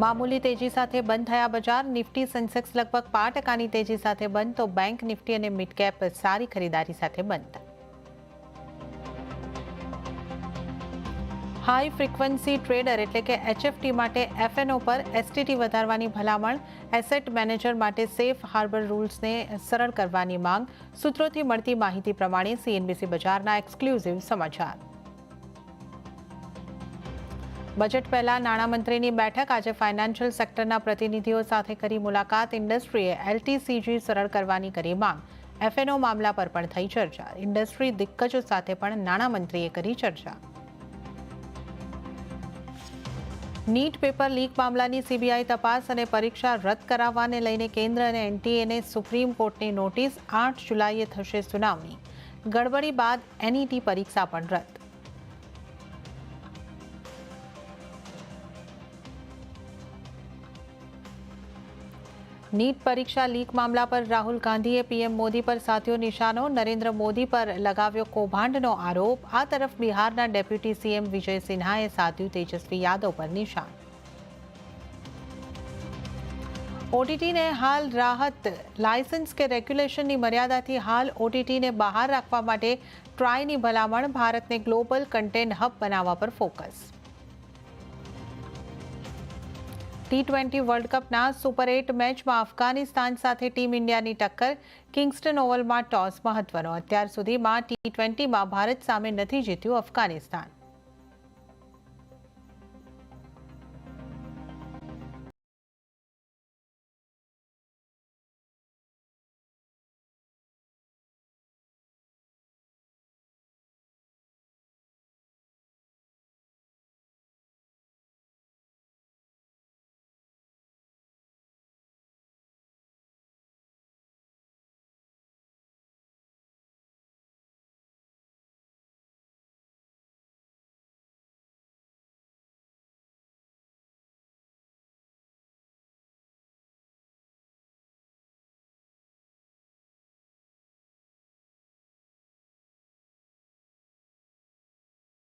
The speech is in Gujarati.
મામૂલી તેજી સાથે બંધ થયા બજાર. નિફ્ટી સેન્સેક્સ લગભગ પાંચ ટકાની તેજી સાથે બંધ, તો બેંક નિફ્ટી અને મિડકેપ સારી ખરીદારી સાથે બંધ. હાઈ ફ્રીક્વન્સી ટ્રેડર એટલે કે એચએફટી માટે એફએનઓ પર એસટીટી વધારવાની ભલામણ. એસેટ મેનેજર માટે સેફ હાર્બર રૂલ્સને સરળ કરવાની માંગ. સૂત્રોથી મળતી માહિતી પ્રમાણે સીએનબીસી બજારના એક્સક્લુઝિવ સમાચાર. બજેટ પહેલા નાણામંત્રીની બેઠક આજે ફાઇનાન્શિયલ સેક્ટરના પ્રતિનિધિઓ સાથે કરી મુલાકાત. ઇન્ડસ્ટ્રીએ એલટીસીજી સરળ કરવાની કરી માંગ. એફએનઓ મામલા પર પણ થઈ ચર્ચા. ઇન્ડસ્ટ્રી દિગ્ગજો સાથે પણ નાણામંત્રીએ કરી ચર્ચા. નીટ પેપર લીક મામલાની સીબીઆઈ તપાસ અને પરીક્ષા રદ કરાવવાને લઈને કેન્દ્ર અને એનટીએને સુપ્રીમ કોર્ટની નોટિસ આઠ જુલાઈએ થશે સુનાવણી. ગડબડી બાદ એનઈટી પરીક્ષા પણ રદ. નીટ પરીક્ષા લીક મામલા પર રાહુલ ગાંધીએ પીએમ મોદી પર સાધ્યો નિશાનો, નરેન્દ્ર મોદી પર લગાવ્યો કૌભાંડનો આરોપ. આ તરફ બિહારના ડેપ્યુટી સીએમ વિજય સિન્હાએ સાધ્યું તેજસ્વી યાદવ પર નિશાન. ઓટીટીને હાલ રાહત, લાયસન્સ કે રેગ્યુલેશનની મર્યાદાથી હાલ ઓટીટીને બહાર રાખવા માટે ટ્રાયની ભલામણ, ભારતને ગ્લોબલ કન્ટેન્ટ હબ બનાવવા પર ફોકસ. ટી ટ્વેન્ટી વર્લ્ડ કપના સુપર એટ મેચમાં અફઘાનિસ્તાન સાથે ટીમ ઇન્ડિયાની ટક્કર કિંગસ્ટન ઓવલમાં ટોસ મહત્વનો. અત્યાર સુધીમાં ટી ટ્વેન્ટીમાં ભારત સામે નથી જીત્યું અફઘાનિસ્તાન.